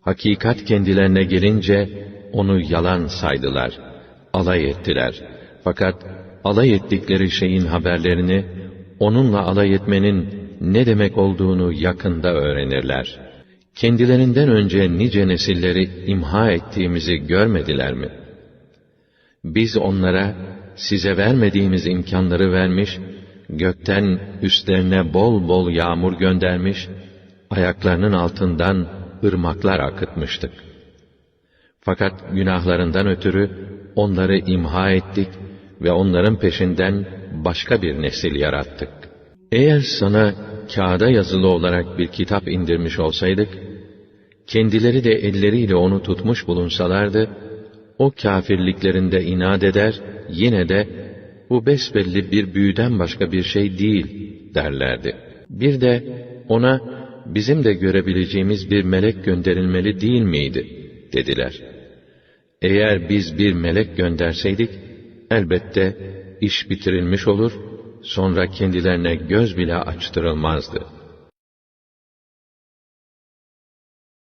Hakikat kendilerine gelince onu yalan saydılar, alay ettiler. Fakat alay ettikleri şeyin haberlerini, onunla alay etmenin ne demek olduğunu yakında öğrenirler. Kendilerinden önce nice nesilleri imha ettiğimizi görmediler mi? Biz onlara size vermediğimiz imkanları vermiş, gökten üstlerine bol bol yağmur göndermiş, ayaklarının altından ırmaklar akıtmıştık. Fakat günahlarından ötürü onları imha ettik ve onların peşinden başka bir nesil yarattık. Eğer sana kağıda yazılı olarak bir kitap indirmiş olsaydık, kendileri de elleriyle onu tutmuş bulunsalardı, o kâfirliklerinde inat eder, yine de bu besbelli bir büyüden başka bir şey değil derlerdi. Bir de ona bizim de görebileceğimiz bir melek gönderilmeli değil miydi dediler. Eğer biz bir melek gönderseydik elbette iş bitirilmiş olur, sonra kendilerine göz bile açtırılmazdı.''